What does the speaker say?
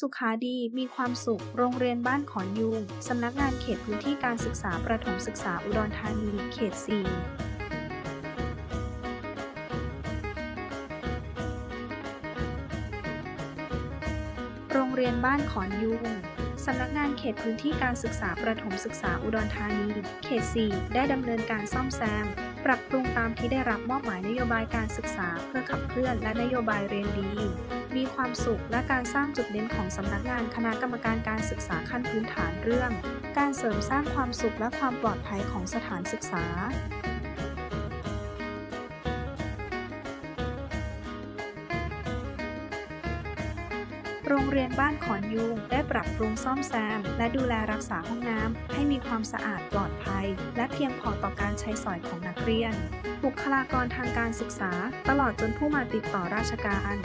สุขาดีมีความสุข โรงเรียนบ้านขอนยูงสำนักงานเขตพื้นที่การศึกษาประถมศึกษาอุดรธานีเขต 4โรงเรียนบ้านขอนยูงสำนักงานเขตพื้นที่การศึกษาประถมศึกษาอุดรธานี เขต 4 ได้ดำเนินการซ่อมแซม ปรับปรุงตามที่ได้รับมอบหมายนโยบายการศึกษาเพื่อขับเคลื่อนและนโยบายเรียนดี มีความสุขและการสร้างจุดเด่นของสำนักงานคณะกรรมการการศึกษาขั้นพื้นฐานเรื่อง การเสริมสร้างความสุขและความปลอดภัยของสถานศึกษาโรงเรียนบ้านขอนยูงได้ปรับปรุงซ่อมแซม และดูแลรักษาห้องน้ำให้มีความสะอาดปลอดภัย และเพียงพอต่อการใช้สอยของนักเรียน บุคลากรทางการศึกษา ตลอดจนผู้มาติดต่อราชการ